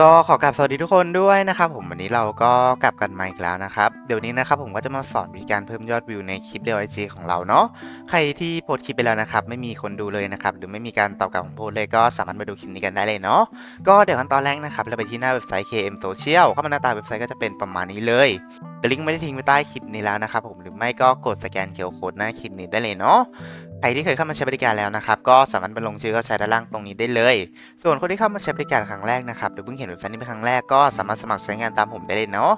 ก็ขอกราบสวัสดีทุกคนด้วยนะครับผมวันนี้เราก็กลับกันมาอีกแล้วนะครับเดี๋ยวนี้นะครับผมก็จะมาสอนวิธีการเพิ่มยอดวิวในคลิปเดียวไอจีของเราเนาะใครที่โพสคลิปไปแล้วนะครับไม่มีคนดูเลยนะครับหรือไม่มีการตอบกลับของโพสเลยก็สามารถมาดูคลิปนี้กันได้เลยเนาะก็เดี๋ยวขั้นตอนแรกนะครับเราไปที่หน้าเว็บไซต์ KM Social เข้ามาหน้าตาเว็บไซต์ก็จะเป็นประมาณนี้เลยลิงก์ไม่ได้ทิ้งไว้ใต้คลิปนี้แล้วนะครับผมหรือไม่ก็กดสแกนเคอร์โคดหน้าคลิปนี้ได้เลยเนาะ ใครที่เคยเข้ามาใช้บริการแล้วนะครับก็สามารถไปลงชื่อก็ใช้ด้านล่างตรงนี้ได้เลย ส่วนคนที่เข้ามาใช้บริการครั้งแรกนะครับหรือเพิ่งเห็นเว็บไซต์นี้เป็นครั้งแรกก็สามารถสมัครใช้งานตามผมได้เลยเนาะ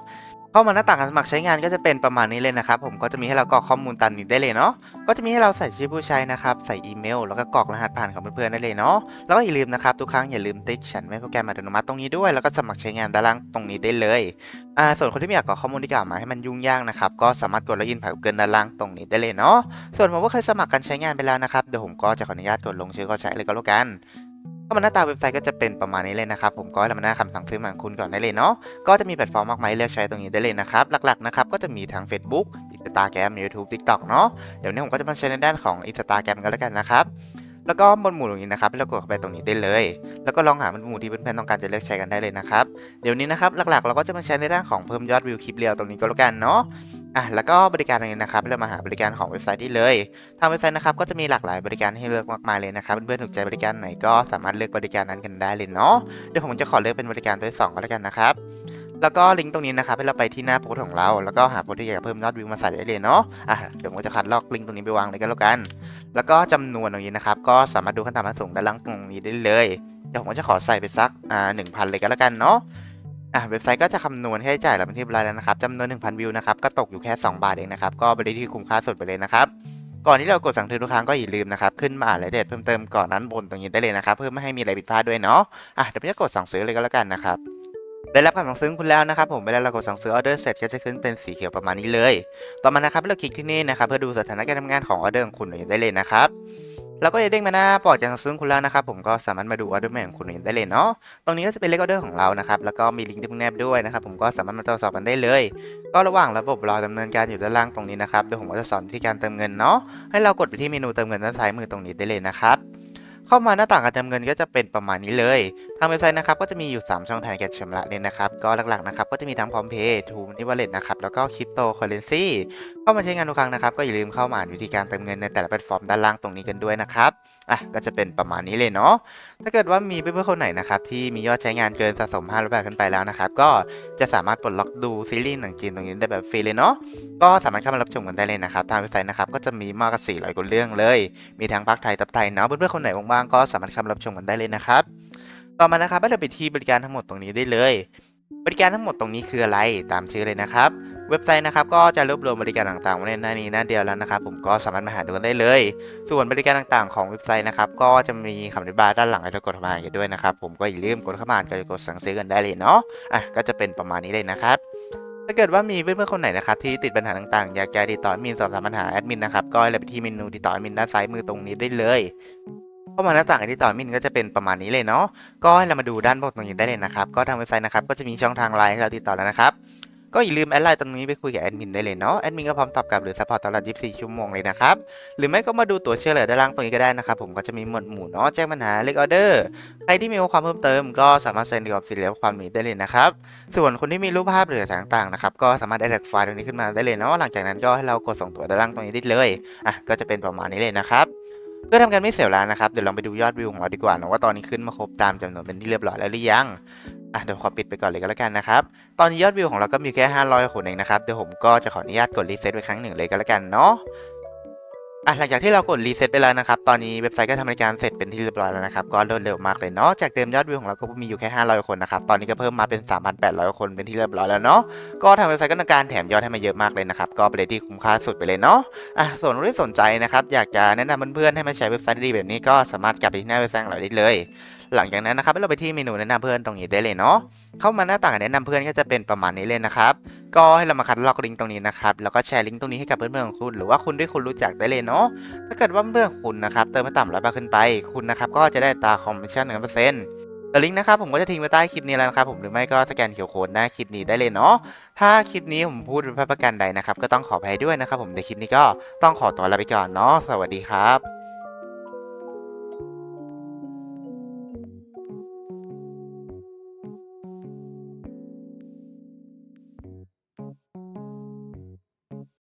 เข้ามาหน้าต่างการสมัครใช้งานก็จะเป็นประมาณนี้เลยนะครับ ผมก็จะมีให้เรากรอกข้อมูลตามนี้ได้เลยเนาะก็จะมีให้เราใส่ชื่อผู้ใช้นะครับใส่อีเมล แล้วก็กรอกรหัสผ่านของเพื่อนๆได้เลยเนาะแล้วก็อย่าลืมนะครับทุกครั้งอย่าลืมติ๊กฉันไม่โปรแกรมอัตโนมัติตรงนี้ด้วย แล้วก็สมัครใช้งานด้านล่างตรงนี้ได้เลยอ่าส่วนคนที่ไม่อยากกรอกข้อมูลที่กล่าวมาให้มันยุ่งยากนะครับก็สามารถกดล็อกอินผ่าน Google ด้านล่างตรงนี้ได้เลยเนาะส่วนผมก็เคยสมัครการใช้งานไปแล้วนะครับเดี๋ยวผมก็จะขออนุญาตกดลงชื่อก็ใช้เลยก็แล้วกัน เข้ามาหน้าตาเว็บไซต์ก็จะเป็นประมาณนี้เลยนะครับผมก็ให้เรามาหน้าคำสั่งซื้อมาของคุณก่อนได้เลยเนาะก็จะมีแพลตฟอร์มมากมายเลือกใช้ตรงนี้ได้เลยนะครับหลักๆนะครับก็จะมีทั้ง Facebook Instagram YouTube TikTok เนาะเดี๋ยวนี้ผมก็จะมาใช้ในด้านของ Instagram กันแล้วกันนะครับ แล้วก็บนหมู่ตรงนี้นะครับเรากดเข้าไปตรงนี้ได้เลย แล้วก็ลองหาบนหมู่ที่เพื่อนๆต้องการจะเลือกใช้กันได้เลยนะครับเดี๋ยวนี้นะครับหลักๆ เราก็จะมาใช้ในด้านของเพิ่มยอดวิวคลิปเรียวตรงนี้ก็แล้วกันเนาะอะแล้วก็บริการตรงนี้นะครับเรามาหาบริการของเว็บไซต์ได้เลยทางเว็บไซต์นะครับก็จะมีหลากหลายบริการให้เลือกมากมายเลยนะครับเพื่อนๆถูกใจบริการไหนก็สามารถเลือกบริการนั้นกันได้เลยเนาะเดี๋ยวผมจะขอเลือกเป็นบริการตัวที่สองก็แล้วกันนะครับ แล้วก็ลิงก์ตรงนี้นะครับให้เราไปที่หน้าโพสของเรา แล้วก็หาโพสที่อยากเพิ่มยอดวิวมาใส่ได้เลยเนาะอะเดี๋ยวผมจะคัดลอกลิงก์ตรงนี้ไปวางเลยก็แล้วกัน แล้วก็จำนวนตรงนี้นะครับก็สามารถดูขั้นต่ำขั้นสูงด้านล่างตรงนี้ได้เลยเดี๋ยวผมก็จะขอใส่ไปสักอ่าหนึ่งพันเลยก็แล้วกันเนาะอะเว็บไซต์ก็จะคำนวณค่าใช้จ่ายเราเป็นที่เรียบร้อยแล้วนะครับจำนวน 1,000 วิวนะครับก็ตกอยู่แค่ 2 บาทเองนะครับก็เป็นที่คุ้มค่าสุดไปเลยนะครับก่อนที่เรากดสั่งซื้อทุกครั้งก็อย่าลืมนะครับขึ้นมาอ่านรายละเอียดเพิ่มเติมก่อนนั้นบนตรงนี้ได้เลยนะครับเพื่อไม่ให้มีอะไรผิดพลาดด้วยเนาะอะเดี๋ยวผมจะกดสั่งซื้อเลยก็แล้วกันนะครับ ได้รับคำสั่งซื้อคุณแล้วนะครับผมเวลาเรากดสั่งซื้อออเดอร์เสร็จก็จะขึ้นเป็นสีเขียวประมาณนี้เลย ต่อมานะครับเราคลิกที่นี่นะครับเพื่อดูสถานะการทำงานของออเดอร์ของคุณได้เลยนะครับแล้วก็จะเด้งมาหน้าปอดจากสั่งซื้อคุณแล้วนะครับผมก็สามารถมาดูออเดอร์ใหม่ของคุณได้เลยเนาะตรงนี้ก็จะเป็นเลขออเดอร์ของเรานะครับแล้วก็มีลิงก์ที่เพิ่งแนบด้วยนะครับผมก็สามารถมาตรวจสอบกันได้เลย ก็ระหว่างระบบรอดำเนินการอยู่ด้านล่างตรงนี้นะครับเดี๋ยวผมก็จะสอนวิธีการเติมเงินเนาะให้เรากดไปที่เมนูเติมเงินด้านซ้ายมือตรงนี้ได้เลยนะครับเข้ามาหน้าต่างการเติมเงินก็จะเป็นประมาณนี้เลยทางเว็บไซต์นะครับก็จะมีอยู่ 3 ช่องทางในการชำระเนี่ยนะครับ ก็หลักๆนะครับก็จะมีทั้งพร้อมเพย์ทูมนนี่วอลเลตนะครับแล้วก็คริปโตเคอเรนซีเข้ามาใช้งานทุกครั้งนะครับ ก็อย่าลืมเข้ามาอ่านวิธีการเติมเงินในแต่ละแพลตฟอร์มด้านล่างตรงนี้กันด้วยนะครับอะก็จะเป็นประมาณนี้เลยเนาะถ้าเกิดว่ามีเพื่อนๆคนไหนนะครับที่มียอดใช้งานเกินสะสม500บาทขึ้นไปแล้วนะครับก็จะสามารถปลดล็อกดูซีรีส์หนังจีนตรงนี้ได้แบบฟรีเลยเนาะก็สามารถเข้ามารับชมกันได้เลยนะครับทางเว็บไซต์นะครับก็จะมีมากกว่า400กว่าเรื่องเลย มีทั้งภาคไทยตับไทยเนาะเพื่อนๆคนไหนว่างๆก็สามารถเข้ามารับชมกันได้เลยนะครับ ต่อมานะครับให้เราไปที่บริการทั้งหมดตรงนี้ได้เลย บริการทั้งหมดตรงนี้คืออะไรตามชื่อเลยนะครับ เว็บไซต์นะครับก็จะรวบรวมบริการต่างๆไว้ในหน้านี้หน้าเดียวแล้วนะครับ ผมก็สามารถมาหาดูกันได้เลย ส่วนบริการต่างๆของเว็บไซต์นะครับก็จะมีคำอธิบายด้านหลังให้เรากดเข้ามานกันด้วยนะครับผมก็อย่าลืมกดเข้ามาอ่านกันกดสั่งซื้อกันได้เลยเนาะอะก็จะเป็นประมาณนี้เลยนะครับถ้าเกิดว่ามีเพื่อนๆคนไหนนะครับที่ติดปัญหาต่างๆ อยากจะติดต่อแอดมินสอบถามปัญหาแอดมินนะครับก็เราไปที่เมนูติดต่อแอดมินด้านซ้ายมือตรงนี้ได้เลย เข้ามาหน้าต่างการติดต่อมินก็จะเป็นประมาณนี้เลยเนาะก็ให้เรามาดูด้านบนตรงนี้ได้เลยนะครับก็ทางเว็บไซต์นะครับก็จะมีช่องทางไลน์ให้เราติดต่อแล้วนะครับก็อย่าลืมแอดไลน์ตรงนี้ไปคุยกับแอดมินได้เลยเนาะแอดมินก็พร้อมตอบกลับหรือซัพพอร์ตตลอด 24 ชั่วโมงเลยนะครับหรือไม่ก็มาดูตัวเชื่อเหลือด้านล่างตรงนี้ก็ได้นะครับผมก็จะมีหมวดหมู่เนาะแจ้งปัญหาเล็กออเดอร์ใครที่มีข้อความเพิ่มเติม ก็สามารถเซ็นดีกับสิเหลือความนี้ได้เลยนะครับส่วนคนที่มีรูปภาพหรือต่างๆนะครับก็สามารถได้แท็กไฟล์ตรงนี้ขึ้นมาได้เลยเนาะหลังจากนั้นก็ให้เรากดส่งตัวด้านล่างตรงนี้ได้เลยอะก็จะเป็นประมาณนี้เลยนะครับ เพื่อทำการไม่เสียเวลานะครับ เดี๋ยวลองไปดูยอดวิวของเราดีกว่านะว่าตอนนี้ขึ้นมาครบตามจำนวนเป็นที่เรียบร้อยแล้วหรือยังอะเดี๋ยวขอปิดไปก่อนเลยก็แล้วกันนะครับ ตอนนี้ยอดวิวของเราก็มีแค่ 500 คนเองนะครับ เดี๋ยวผมก็จะขออนุญาตกดรีเซ็ตไว้ครั้งหนึ่งเลยก็แล้วกันเนาะ อะหลังจากที่เรากดรีเซ็ตไปแล้วนะครับ ตอนนี้เว็บไซต์ก็ทำรายการเสร็จเป็นที่เรียบร้อยแล้วนะครับ ก็รวดเร็วมากเลยเนาะ จากเดิมยอดวิวของเราก็มีอยู่แค่ 500 คนนะครับ ตอนนี้ก็เพิ่มมาเป็น 3,800 คนเป็นที่เรียบร้อยแล้วเนาะ ก็ทางเว็บไซต์ก็ต้องการแถมยอดให้มาเยอะมากเลยนะครับ ก็เป็นที่คุ้มค่าสุดไปเลยเนาะ อะ ส่วนคนที่สนใจนะครับ อยากจะแนะนำเพื่อนๆให้มาใช้เว็บไซต์ดีแบบนี้ก็สามารถกลับไปที่หน้าเว็บไซต์ของเราได้เลย หลังจากนั้นนะครับเราไปที่เมนูแนะนำเพื่อนตรงนี้ได้เลยเนาะ เข้ามาหน้าต่างแนะนำเพื่อนก็จะเป็นประมาณนี้เลยนะครับ ก็ให้เรามาคัดลอกลิงก์ตรงนี้นะครับ แล้วก็แชร์ลิงก์ตรงนี้ให้กับเพื่อนๆของคุณ หรือว่าคุณที่คุณรู้จักได้เลยเนาะ ถ้าเกิดว่าเพื่อนคุณนะครับเติมมาต่ำร้อยบาทขึ้นไป คุณนะครับก็จะได้ตาคอมมิชชั่นหนึ่งเปอร์เซ็นต์ลิงก์นะครับผมก็จะทิ้งไว้ใต้คลิปนี้แล้วนะครับผมหรือไม่ก็สแกนเขียวโค้ดหน้าคลิปนี้ได้เลยเนาะ ถ้าคลิปนี้ผมพูดเป็นประกันใดนะครับก็ต้องขออภัยด้วยนะครับผมในคลิปนี้ก็ต้องขอตัวลาไปก่อนเนาะ สวัสดีครับ